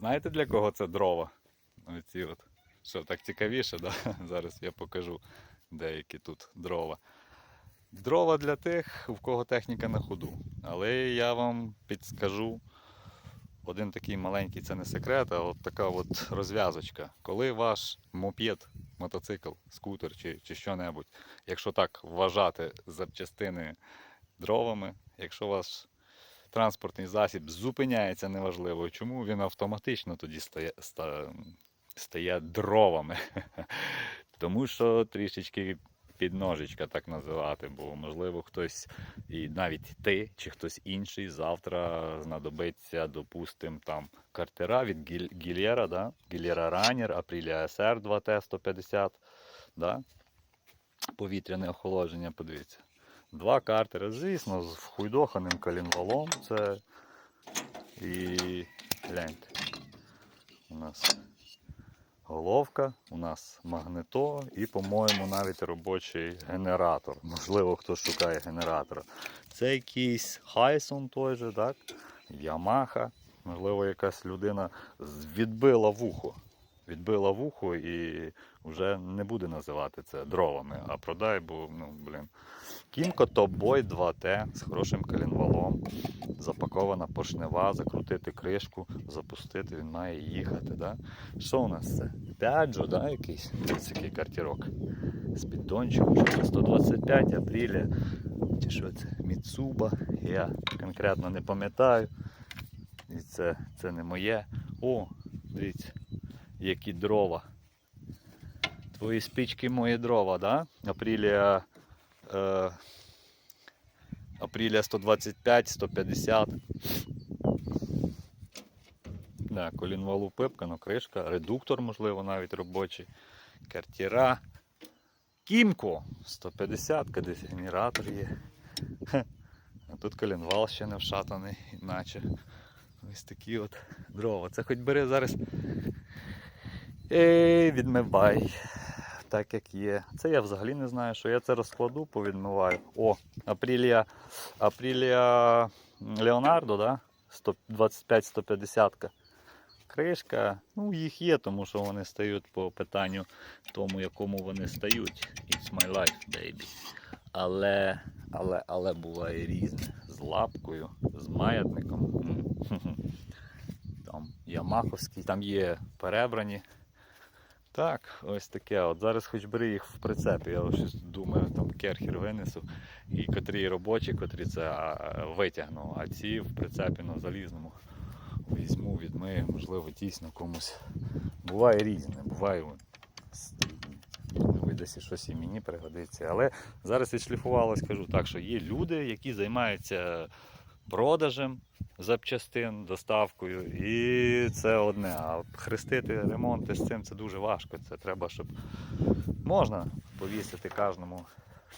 Знаєте для кого це дрова? Оці от. Що так цікавіше, да? зараз я покажу деякі тут дрова. Дрова для тих, у кого техніка на ходу. Але я вам підскажу один такий маленький, це не секрет, а от така от розв'язочка. Коли ваш мопед, мотоцикл, скутер чи, чи що-небудь, якщо так вважати запчастини дровами, якщо ваш транспортний засіб зупиняється неважливо, чому він автоматично тоді стає, ста, стає дровами. Тому що трішечки підножечка так називати, бо можливо хтось, і навіть ти чи хтось інший завтра знадобиться, допустим, там картера від Гіль- Гільєра, да? Гільєра Ранер, Aprilia SR 2T150, да? повітряне охолодження, подивіться. Два картери, звісно, з вхуйдоханим колінвалом. Це і гляньте. У нас головка, у нас магнето і, по-моєму, навіть робочий генератор. Можливо, хто шукає генератора. Це якийсь Хайсон той же, так? Ямаха. Можливо, якась людина відбила вухо. Відбила вухо і вже не буде називати це дровами, а продай, бо, ну, блін. Кімко Топ-Бой 2Т з хорошим колінвалом. Запакована поршнева, закрутити кришку, запустити, він має їхати. Да? Що у нас це? П'яджо, да, якийсь? Ось який картірок. З піддончиком, що це 125 апріля. Чи що це? Міцуба. Я конкретно не пам'ятаю. І це, це не моє. О, дивіться, які дрова. Твої спички мої дрова, да? Апрілія. Е, Апрілія 125, 150. Да, колінвалу пипкано, кришка, редуктор, можливо, навіть робочий. Картіра. Кімко 150, десь генератор є. А тут колінвал ще не вшатаний, іначе. Ось такі от дрова. Це хоч бери зараз. Ей, відмивай. Так як є. Це я взагалі не знаю, що я це розкладу, повідмиваю. О, Апрілія, Апрілія Леонардо, да? 125-150. Кришка, ну їх є, тому що вони стають по питанню тому, якому вони стають. It's my life, baby. Але, але, але буває різне. З лапкою, з маятником. Там Ямаховський, там є перебрані. Так, ось таке. От зараз хоч бери їх в прицепі. Я щось думаю, там керхер винесу. І котрі робочі, котрі це витягну, а ці в прицепі на залізному візьму, відмию, можливо, дійсно комусь. Буває різне, буває. Видасться щось і мені пригодиться. Але зараз відшліфувало, скажу так, що є люди, які займаються продажем запчастин, доставкою, і це одне. А хрестити ремонти з цим це дуже важко. Це треба, щоб можна повісити кожному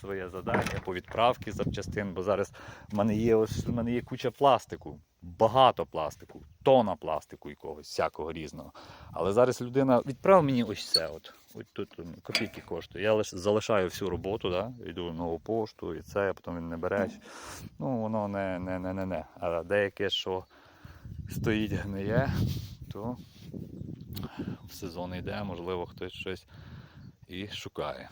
своє завдання по відправці запчастин, бо зараз в мене є ось в мене є куча пластику, багато пластику, тона пластику якогось, всякого різного. Але зараз людина відправ мені ось це. От, от тут копійки коштує. Я лише залишаю всю роботу, да? йду в нову пошту, і це, а потім він не бере. Ну, воно не, не, не, не, не. А деяке, що стоїть гниє, то в сезон йде, можливо, хтось щось і шукає.